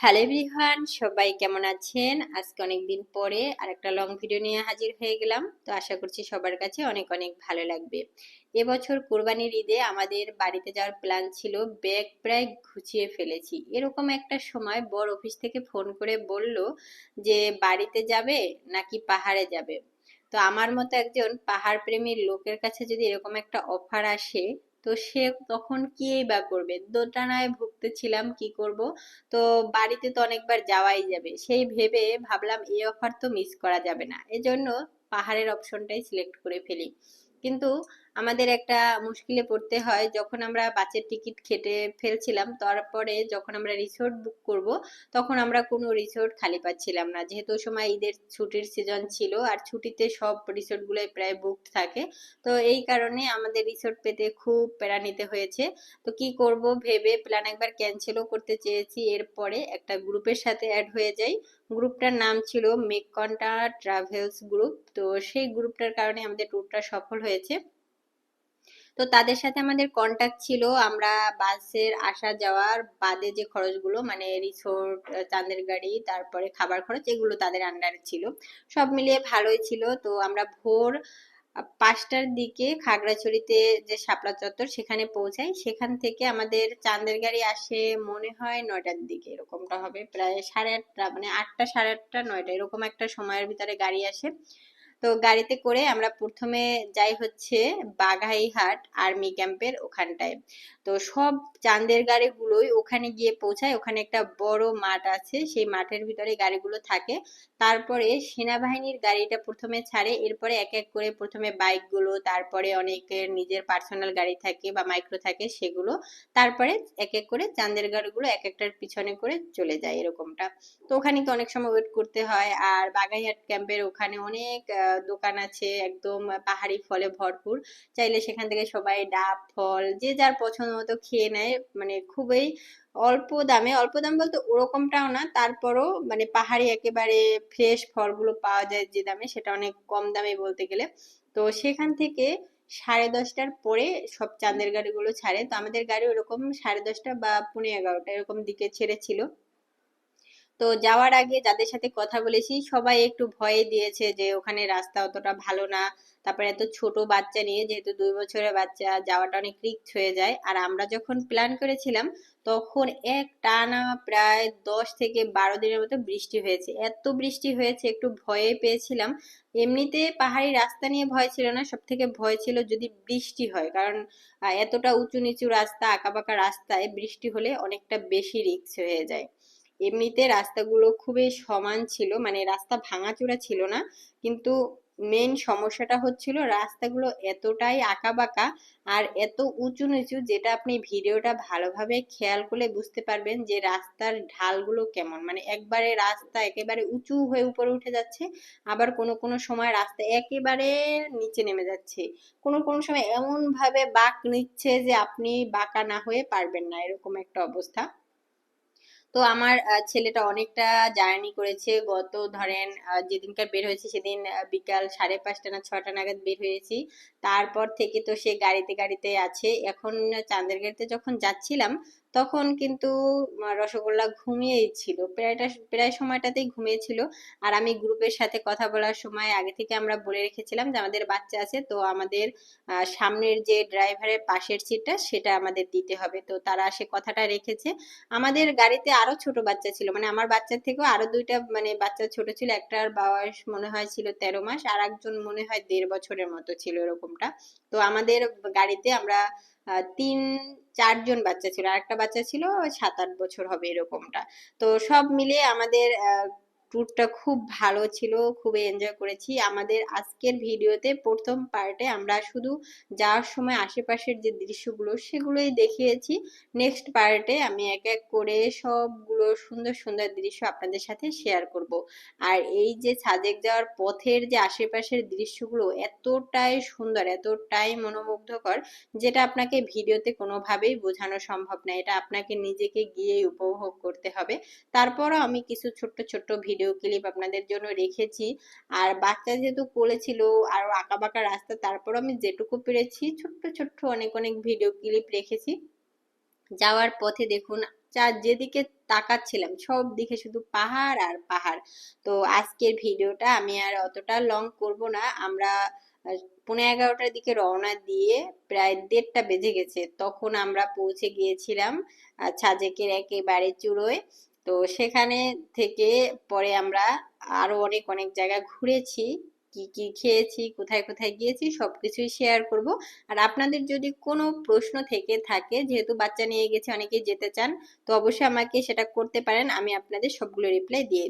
Hello everyone সবাই কেমন আছেন? আজকে অনেক দিন পরে আরেকটা লং ভিডিও নিয়ে হাজির হয়ে গেলাম, তো আশা করছি সবার কাছে অনেক অনেক ভালো লাগবে। এবছর কোরবানির ঈদে আমাদের বাড়িতে যাওয়ার প্ল্যান ছিল, ব্যাগ প্রায় ঘুচিয়ে ফেলেছি। এরকম একটা সময় বড় অফিস থেকে ফোন করে বলল যে, বাড়িতে যাবে নাকি পাহাড়ে যাবে? তো আমার মতো একজন পাহাড় প্রেমীর লোকের কাছে যদি এরকম একটা অফার আসে তো সে তখন কি বা করবে? দোটানায় ভুগতে ছিলাম কি করব? তো বাড়িতে তো অনেকবার যাওয়াই যাবে। সেই ভেবে ভাবলাম, এই অফার তো মিস করা যাবে না। এজন্য পাহাড়ের অপশনটাই সিলেক্ট করে ফেলি। কিন্তু আমাদের একটা মুশকিলে পড়তে হয়। যখন আমরা বাসের টিকিট খেটে ফেলছিলাম, তারপরে যখন আমরা রিসোর্ট বুক করব, তখন আমরা কোনো রিসোর্ট খালি পাচ্ছিলাম না। যেহেতু সময় ঈদের ছুটির সিজন ছিল আর ছুটিতে সব রিসোর্টগুলোই প্রায় বুকড থাকে, তো এই কারণে আমাদের রিসোর্ট পেতে খুব প্যারা নিতে হয়েছে। তো কি করব ভেবে প্ল্যান একবার ক্যান্সেলও করতে চেয়েছি। এরপরে একটা গ্রুপের সাথে অ্যাড হয়ে যাই। গ্রুপটার নাম ছিল মেককন্টা ট্রাভেলস গ্রুপ তো সেই গ্রুপটার কারণে আমাদের ট্যুরটা সফল হয়েছে। তো তাদের সাথে আমাদের কন্ট্যাক্ট ছিল। আমরা বাসের আসা যাওয়ার বাদে যে খরচগুলো মানে রিসোর্ট চাঁদের গাড়ি, তারপরে খাবার খরচ, এগুলো তাদের আন্ডারে ছিল। সব মিলিয়ে ভালোই ছিল। তো আমরা ভোর পাঁচটার দিকে খাগড়াছড়িতে যে শাপলা চত্বর, সেখানে পৌঁছাই। সেখান থেকে আমাদের চাঁদের গাড়ি আসে মনে হয় নয়টার দিকে, এরকমটা হবে। প্রায় সাড়ে আটটা মানে আটটা, সাড়ে আটটা, নয়টা, এরকম একটা সময়ের ভিতরে গাড়ি আসে। তো গাড়িতে করে আমরা প্রথমে যাই হচ্ছে বাঘাইহাট আর্মি ক্যাম্পের ওখানটায়। তো সব চাঁদের গাড়িগুলোই ওখানে গিয়ে পৌঁছায়। ওখানে একটা বড় মাঠ আছে। সেই মাঠের ভিতরে গাড়িগুলো থাকে। তারপরে সেনাবাহিনীর গাড়িটা প্রথমে ছাড়ে। এরপরে এক এক করে প্রথমে বাইকগুলো, তারপরে অনেকের নিজের পার্সোনাল গাড়ি থাকে বা মাইক্রো থাকে সেগুলো। তারপরে এক এক করে চাঁদের গাড়িগুলো এক একটার পিছনে করে চলে যায় এরকমটা। তো ওখানে অনেক সময় ওয়েট করতে হয়। আর বাগাইহাট ক্যাম্পের ওখানে অনেক দোকান আছে একদম পাহাড়ি ফলে ভরপুর। চাইলে সেখান থেকে সবাই ডাব, ফল, যে যার পছন্দ মতো খেয়ে নেয়। মানে খুবই অল্প দামে, অল্প দাম বলতে ওরকমটাও না, তারপরও মানে পাহাড়ি একেবারে ফ্রেশ ফলগুলো পাওয়া যায় যে দামে, সেটা অনেক কম দামে বলতে গেলে। তো সেখান থেকে সাড়ে দশটার পরে সব চাঁদের গাড়িগুলো ছাড়ে। তো আমাদের গাড়ি ওরকম সাড়ে দশটা বা পনেরো এগারোটা এরকম দিকে ছেড়েছিল। তো যাওয়ার আগে যাদের সাথে কথা বলেছি, সবাই একটু ভয়ে দিয়েছে যে ওখানে রাস্তা অতটা ভালো না। তারপরে এত ছোট বাচ্চা নিয়ে, যেহেতু দুই বছরের বাচ্চা, যাওয়াটা অনেক রিক্স হয়ে যায়। আর আমরা যখন প্ল্যান করেছিলাম, তখন এক টানা প্রায় দশ থেকে বারো দিনের মতো বৃষ্টি হয়েছে। এত বৃষ্টি হয়েছে, একটু ভয়ে পেয়েছিলাম। এমনিতে পাহাড়ি রাস্তা নিয়ে ভয় ছিল না সব থেকে ভয় ছিল যদি বৃষ্টি হয়। কারণ এতটা উঁচু নিচু রাস্তা, আঁকাবাঁকা রাস্তায় বৃষ্টি হলে অনেকটা বেশি রিক্স হয়ে যায়। এমনিতে রাস্তাগুলো খুবই সমান ছিল মানে রাস্তা ভাঙাচোরা ছিল না। কিন্তু মেন সমস্যাটা হচ্ছিল রাস্তাগুলো এতটাই আঁকাবাঁকা আর এত উঁচু নিচু যেটা আপনি ভিডিওটা ভালোভাবে খেয়াল করলে বুঝতে পারবেন যে রাস্তার ঢালগুলো কেমন। মানে একবারে রাস্তা একেবারে উঁচু হয়ে উপরে উঠে যাচ্ছে, আবার কোনো কোনো সময় রাস্তা একেবারে নিচে নেমে যাচ্ছে। কোনো কোনো সময় এমন ভাবে বাঁক নিচ্ছে যে আপনি বাঁকা না হয়ে পারবেন না, এরকম একটা অবস্থা। তো আমার ছেলেটা অনেকটা জার্নি করেছে। গত ধরেন যেদিনকার বের হয়েছে সেদিন বিকাল সাড়ে পাঁচটা না ছটা নাগাদ বের হয়েছি। তারপর থেকে তো সে গাড়িতে গাড়িতে আছে। এখন চাঁদের গাড়িতে যখন যাচ্ছিলাম তখন কিন্তু রসগোল্লা ঘুমিয়েই ছিল। প্রায়টা প্রায় সময়টাতেই ঘুমিয়েছিল। আর আমি গ্রুপের সাথে কথা বলার সময় আগে থেকে আমরা বলে রেখেছিলাম যে, আমাদের বাচ্চা আছে, তো আমাদের সামনের যে ড্রাইভারের পাশের সিটটা, সেটা আমাদের দিতে হবে। তো তারা সে কথাটা রেখেছে। আমাদের গাড়িতে আরও ছোট বাচ্চা ছিল। মানে আমার বাচ্চার থেকেও আরও দুইটা মানে বাচ্চা ছোট ছিল। একটার বয়স মনে হয় ছিল তেরো মাস, আর একজন মনে হয় দেড় বছরের মতো ছিল এরকমটা। তো আমাদের গাড়িতে আমরা তিন, চারজন বাচ্চা ছিল। আর একটা বাচ্চা ছিল সাত আট বছর হবে এরকমটা। তো সব মিলিয়ে আমাদের ট্যুরটা খুব ভালো ছিল খুবই এনজয় করেছি। আমাদের আজকের ভিডিওতে প্রথম পার্টে আমরা শুধু যাওয়ার সময় আশেপাশের যে দৃশ্যগুলো সেগুলোই দেখিয়েছি। নেক্সট পার্টে আমি এক এক করে সবগুলো সুন্দর সুন্দর দৃশ্য আপনাদের সাথে শেয়ার করব। আর এই যে সাজেক যাওয়ার পথের যে আশেপাশের দৃশ্যগুলো এতটাই সুন্দর, এতটাই মনোমুগ্ধকর, যেটা আপনাকে ভিডিওতে কোনোভাবেই বোঝানো সম্ভব না। এটা আপনাকে নিজেকে গিয়েই উপভোগ করতে হবে। তারপরও আমি কিছু ছোট্ট ছোট্ট ভিডিও ভিডিও ক্লিপ আপনাদের জন্য রেখেছি। আর বাচ্চা যেহেতু কোলেছিল আর আঁকা বাঁকা রাস্তা তারপর আমি যেটুকু পেরেছি ছোট্ট ছোট্ট অনেক অনেক ভিডিও ক্লিপ রেখেছি। যাওয়ার পথে দেখুন চার যেদিকে তাকাচ্ছিলাম সব দিকে শুধু পাহাড় আর পাহাড়। তো আজকের ভিডিওটা আমি আর অতটা লং করব না। আমরা আহ, পৌনে এগারোটার দিকে রওনা দিয়ে প্রায় দেড়টা বেজে গেছে। তখন আমরা পৌঁছে গিয়েছিলাম আহ, সাজেকের একেবারে চূড়োয়। তো সেখানে থেকে পরে আমরা আরও অনেক অনেক জায়গা ঘুরেছি, কি কি খেয়েছি, কোথায় কোথায় গিয়েছি, সবকিছুই শেয়ার করব। আর আপনাদের যদি কোনো প্রশ্ন থেকে থাকে, যেহেতু বাচ্চা নিয়ে গেছে, অনেকেই যেতে চান, তো অবশ্যই আমাকে সেটা করতে পারেন, আমি আপনাদের সবগুলো রিপ্লাই দিয়ে দিই।